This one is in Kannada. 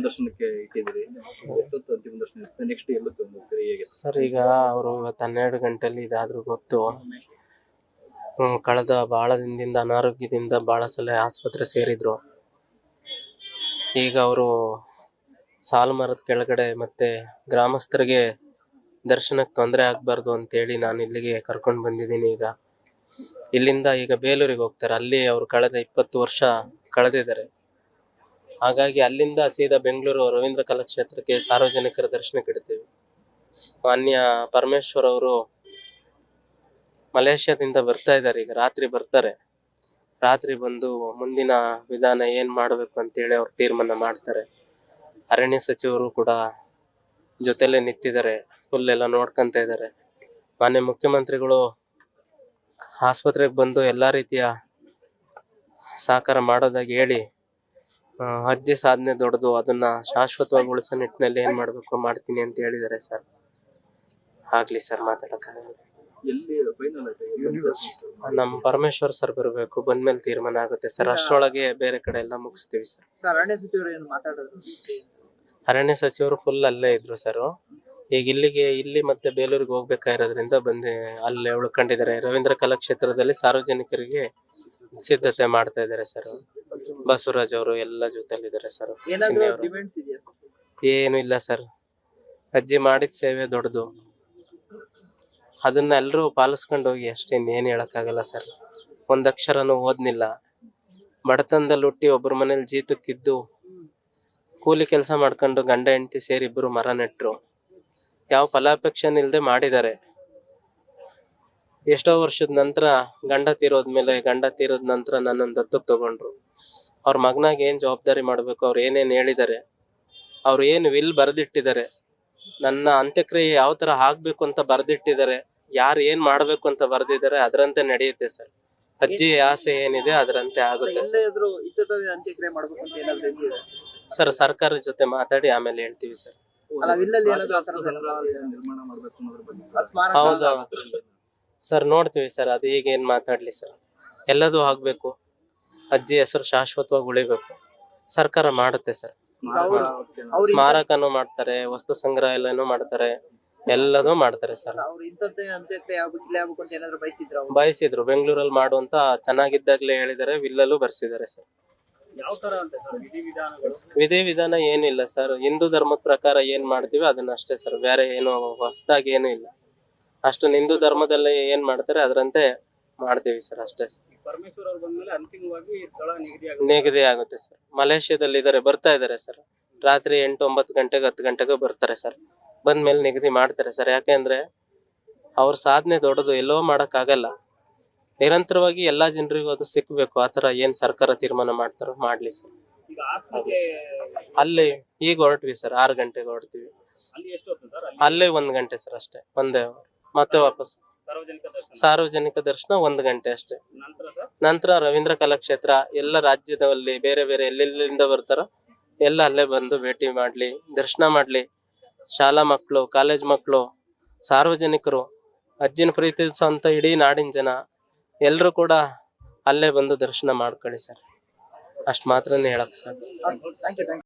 ಅಂತಿಮ ದರ್ಶನಕ್ಕೆ ಇಟ್ಟಿದ್ದೀರಿ. ಎಷ್ಟೊತ್ತು ಅಂತಿಮ ದರ್ಶನ ಇರುತ್ತೆ? ನೆಕ್ಸ್ಟ್ ಎಲ್ಲೊತ್ತು ಹೋಗ್ತೀರಿ ಹೇಗೆ? ಸರ್ ಈಗ ಅವರು ಇವತ್ತು ಹನ್ನೆರಡು ಗಂಟೆಲಿ ಇದಾದ್ರೂ ಗೊತ್ತು. ಹ್ಮ್, ಕಳೆದ ಬಹಳ ದಿನದಿಂದ ಅನಾರೋಗ್ಯದಿಂದ ಬಹಳ ಸಲ ಆಸ್ಪತ್ರೆ ಸೇರಿದ್ರು. ಈಗ ಅವರು ಸಾಲು ಮರದ ಕೆಳಗಡೆ ಮತ್ತೆ ಗ್ರಾಮಸ್ಥರಿಗೆ ದರ್ಶನಕ್ಕೆ ತೊಂದರೆ ಆಗ್ಬಾರ್ದು ಅಂತೇಳಿ ನಾನು ಇಲ್ಲಿಗೆ ಕರ್ಕೊಂಡು ಬಂದಿದ್ದೀನಿ ಈಗ. ಇಲ್ಲಿಂದ ಈಗ ಬೇಲೂರಿಗೆ ಹೋಗ್ತಾರೆ. ಅಲ್ಲಿ ಅವರು ಕಳೆದ ಇಪ್ಪತ್ತು ವರ್ಷ ಕಳೆದಿದ್ದಾರೆ. ಹಾಗಾಗಿ ಅಲ್ಲಿಂದ ಸೀದಾ ಬೆಂಗಳೂರು ರವೀಂದ್ರ ಕಲಾಕ್ಷೇತ್ರಕ್ಕೆ ಸಾರ್ವಜನಿಕರ ದರ್ಶನಕ್ಕೆ ಇಡ್ತೀವಿ. ಮಾನ್ಯ ಪರಮೇಶ್ವರ್ ಅವರು ಮಲೇಷ್ಯಾದಿಂದ ಬರ್ತಾ ಇದ್ದಾರೆ, ಈಗ ರಾತ್ರಿ ಬರ್ತಾರೆ. ರಾತ್ರಿ ಬಂದು ಮುಂದಿನ ವಿಧಾನ ಏನ್ ಮಾಡಬೇಕು ಅಂತೇಳಿ ಅವ್ರು ತೀರ್ಮಾನ ಮಾಡ್ತಾರೆ. ಅರಣ್ಯ ಸಚಿವರು ಕೂಡ ಜೊತೆಲೆ ನಿಂತಿದ್ದಾರೆ ಫುಲ್ ಎಲ್ಲ ನೋಡ್ಕೊಂತ ಇದ್ದಾರೆ. ಮಾನ್ಯ ಮುಖ್ಯಮಂತ್ರಿಗಳು ಆಸ್ಪತ್ರೆಗೆ ಬಂದು ಎಲ್ಲಾ ರೀತಿಯ ಸಹಕಾರ ಮಾಡೋದಾಗಿ ಹೇಳಿ ಅಜ್ಜಿ ಸಾಧನೆ ದೊಡ್ಡದು. ಅದನ್ನ ಶಾಶ್ವತವಾಗಿ ಉಳಿಸೋ ನಿಟ್ಟಿನಲ್ಲಿ ಏನ್ ಮಾಡ್ಬೇಕು ಮಾಡ್ತೀನಿ ಅಂತ ಹೇಳಿದಾರೆ ಸರ್. ಆಗ್ಲಿ ಸರ್ ಮಾತಾಡಕ್ಕಾಗಲ್ಲ. ಎಲ್ಲಿ ಫೈನಲ್ ಆಯ್ತು? ನಮ್ ಪರಮೇಶ್ವರ್ ಸರ್ ಬರಬೇಕು. ಬಂದ್ಮೇಲೆ ತೀರ್ಮಾನ ಆಗುತ್ತೆ ಸರ್. ಅಷ್ಟರೊಳಗೆ ಬೇರೆ ಕಡೆ ಎಲ್ಲ ಮುಗಿಸ್ತೀವಿ ಸರ್. ಸರ್ ಅರಣ್ಯ ಸಚಿವರು ಏನು ಮಾತಾಡೋದು? ಅರಣ್ಯ ಸಚಿವರು ಫುಲ್ ಅಲ್ಲೇ ಇದ್ರು ಸರ್. ಈಗ ಇಲ್ಲಿಗೆ ಇಲ್ಲಿ ಮತ್ತೆ ಬೇಲೂರಿಗೆ ಹೋಗ್ಬೇಕಾಗಿರೋದ್ರಿಂದ ಬಂದು ಅಲ್ಲೇ ಉಳ್ಕೊಂಡಿದ್ದಾರೆ. ರವೀಂದ್ರ ಕಲಾಕ್ಷೇತ್ರದಲ್ಲಿ ಸಾರ್ವಜನಿಕರಿಗೆ ಸಿದ್ಧತೆ ಮಾಡ್ತಾ ಇದ್ದಾರೆ ಸರ್. ಬಸವರಾಜ್ ಅವರು ಎಲ್ಲ ಜೊತೆಲಿದ್ದಾರೆ ಸರ್. ಏನು ಇಲ್ಲ ಸರ್. ಅಜ್ಜಿ ಮಾಡಿದ ಸೇವೆ ದೊಡ್ಡದು. ಅದನ್ನ ಎಲ್ಲರೂ ಪಾಲಿಸ್ಕೊಂಡು ಹೋಗಿ ಅಷ್ಟೇ ಇನ್ನೇನು ಹೇಳಕ್ಕಾಗಲ್ಲ ಸರ್. ಒಂದ್ ಅಕ್ಷರನು ಓದ್ನಿಲ್ಲ. ಬಡತನದಲ್ಲಿ ಹುಟ್ಟಿ ಒಬ್ಬರ ಮನೇಲಿ ಜೀತಕ್ಕಿದ್ದು ಕೂಲಿ ಕೆಲಸ ಮಾಡ್ಕೊಂಡು ಗಂಡ ಹೆಂಡತಿ ಸೇರಿ ಇಬ್ಬರು ಮರ ನೆಟ್ರು. ಯಾವ ಫಲಾಪೇಕ್ಷೆ ಇಲ್ಲದೆ ಮಾಡಿದ್ದಾರೆ. ಎಷ್ಟೋ ವರ್ಷದ ನಂತರ ಗಂಡ ತೀರೋದ್ಮೇಲೆ ಗಂಡ ತೀರೋದ್ ನಂತರ ನನ್ನನ್ನು ದತ್ತಕ್ಕೆ ತಗೊಂಡ್ರು. ಅವ್ರ ಮಗನಾಗ ಏನ್ ಜವಾಬ್ದಾರಿ ಮಾಡ್ಬೇಕು ಅವ್ರು ಏನೇನ್ ಹೇಳಿದ್ದಾರೆ ಅವ್ರು ಏನು ವಿಲ್ ಬರೆದಿಟ್ಟಿದ್ದಾರೆ ನನ್ನ ಅಂತ್ಯಕ್ರಿಯೆ ಯಾವ ತರ ಆಗ್ಬೇಕು ಅಂತ ಬರೆದಿಟ್ಟಿದ್ದಾರೆ ಯಾರು ಏನ್ ಮಾಡ್ಬೇಕು ಅಂತ ಬರೆದಿದ್ದಾರೆ ಅದರಂತೆ ನಡೆಯುತ್ತೆ ಸರ್. ಅಜ್ಜಿ ಆಸೆ ಏನಿದೆ ಅದರಂತೆ ಆಗುತ್ತೆ ಸರ್. ಸರ್ಕಾರ ಇತ್ತವೆ ಅಂತ್ಯಕ್ರಿಯೆ ಮಾಡ್ಬೇಕು ಅಂತ ಏನಾದ್ರು ಇದೆಯಾ ಸರ್ ಸರ್ಕಾರ ಜೊತೆ ಮಾತಾಡಿ ಆಮೇಲೆ ಹೇಳ್ತೀವಿ ಸರ್. ಅಲ್ಲ ವಿಲ್ಲಲ್ಲಿ ಏನಾದ್ರು ಆ ಥರದ್ದು ನಿರ್ಮಾಣ ಮಾಡ್ಬೇಕು ಅನ್ನೋದ್ರ ಬಗ್ಗೆ ಆ ಸ್ಮಾರಕ ಹೌದಾ. ಸರ್ ನೋಡ್ತೀವಿ ಸರ್ ಅದು ಈಗ ಏನ್ ಮಾತಾಡ್ಲಿ ಸರ್. ಎಲ್ಲದೂ ಆಗ್ಬೇಕು. ಅಜ್ಜಿ ಹೆಸರು ಶಾಶ್ವತವಾಗಿ ಉಳಿಬೇಕು. ಸರ್ಕಾರ ಮಾಡುತ್ತೆ ಸರ್. ಸ್ಮಾರಕನು ಮಾಡ್ತಾರೆ ವಸ್ತು ಸಂಗ್ರಹಾಲಯನೂ ಮಾಡ್ತಾರೆ ಎಲ್ಲದೂ ಮಾಡ್ತಾರೆ ಸರ್. ಬಯಸಿದ್ರ ಬೆಂಗಳೂರಲ್ಲಿ ಮಾಡುವಂತ ಚೆನ್ನಾಗಿದ್ದಾಗ್ಲೇ ಹೇಳಿದ್ದಾರೆ ವಿಲ್ಲಲ್ಲೂ ಬರ್ಸಿದ್ದಾರೆ ಸರ್. ವಿಧಿ ವಿಧಾನ ಏನಿಲ್ಲ ಸರ್. ಹಿಂದೂ ಧರ್ಮದ ಪ್ರಕಾರ ಏನ್ ಮಾಡ್ತೀವಿ ಅದನ್ನ ಅಷ್ಟೇ ಸರ್. ಬೇರೆ ಏನು ಹೊಸದಾಗಿ ಏನು ಇಲ್ಲ. ಅಷ್ಟು ಹಿಂದೂ ಧರ್ಮದಲ್ಲಿ ಏನ್ ಮಾಡ್ತಾರೆ ಅದರಂತೆ ಮಾಡ್ತೀವಿ ಸರ್ ಅಷ್ಟೇ ಸರ್. ಪರಮೇಶ್ವರ್ ಅವ್ರು ಬಂದ್ಮೇಲೆ ಅಂತಿಮವಾಗಿ ಸ್ಥಳ ನಿಗದಿ ನಿಗದಿ ಆಗುತ್ತೆ ಸರ್. ಮಲೇಷ್ಯಾದಲ್ಲಿ ಇದಾರೆ ಬರ್ತಾ ಇದಾರೆ ಸರ್. ರಾತ್ರಿ ಎಂಟು ಒಂಬತ್ತು ಗಂಟೆಗೆ ಹತ್ತು ಗಂಟೆಗೆ ಬರ್ತಾರೆ ಸರ್. ಬಂದ್ಮೇಲೆ ನಿಗದಿ ಮಾಡ್ತಾರೆ ಸರ್. ಯಾಕೆಂದ್ರೆ ಅವ್ರ ಸಾಧನೆ ದೊಡ್ಡದು ಎಲ್ಲೋ ಆಗಲ್ಲ ನಿರಂತರವಾಗಿ ಎಲ್ಲಾ ಜನರಿಗೂ ಅದು ಸಿಕ್ಬೇಕು. ಆತರ ಏನ್ ಸರ್ಕಾರ ತೀರ್ಮಾನ ಮಾಡ್ತಾರೋ ಮಾಡ್ಲಿ ಸರ್. ಈಗ ಅಲ್ಲಿ ಈಗ ಹೊರಟ್ವಿ ಸರ್ ಆರು ಗಂಟೆಗೆ ಹೊರಡ್ತೀವಿ ಅಲ್ಲಿ ಎಷ್ಟು ಹೊತ್ತು ಸರ್? ಅಲ್ಲಿ ಅಲ್ಲೇ ಒಂದ್ ಗಂಟೆ ಸರ್ ಅಷ್ಟೇ ಒಂದೇ hour. ಮತ್ತೆ ವಾಪಸ್. ಸಾರ್ವಜನಿಕ ದರ್ಶನ? ಒಂದು ಗಂಟೆ ಅಷ್ಟೇ. ನಂತರ ರವೀಂದ್ರ ಕಲಾಕ್ಷೇತ್ರ ಎಲ್ಲ ರಾಜ್ಯದಲ್ಲಿ ಬೇರೆ ಬೇರೆ ಎಲ್ಲೆಲ್ಲಿಂದ ಬರ್ತಾರೋ ಎಲ್ಲ ಅಲ್ಲೇ ಬಂದು ಭೇಟಿ ಮಾಡ್ಲಿ ದರ್ಶನ ಮಾಡ್ಲಿ. ಶಾಲಾ ಮಕ್ಕಳು ಕಾಲೇಜ್ ಮಕ್ಕಳು ಸಾರ್ವಜನಿಕರು ಅಜ್ಜಿನ ಪ್ರೀತಿಸುವಂತ ಇಡೀ ನಾಡಿನ ಜನ ಎಲ್ಲರೂ ಕೂಡ ಅಲ್ಲೇ ಬಂದು ದರ್ಶನ ಮಾಡ್ಕೊಳ್ಳಿ ಸರ್. ಅಷ್ಟು ಮಾತ್ರನೇ ಹೇಳಕ್ sir thank you thank you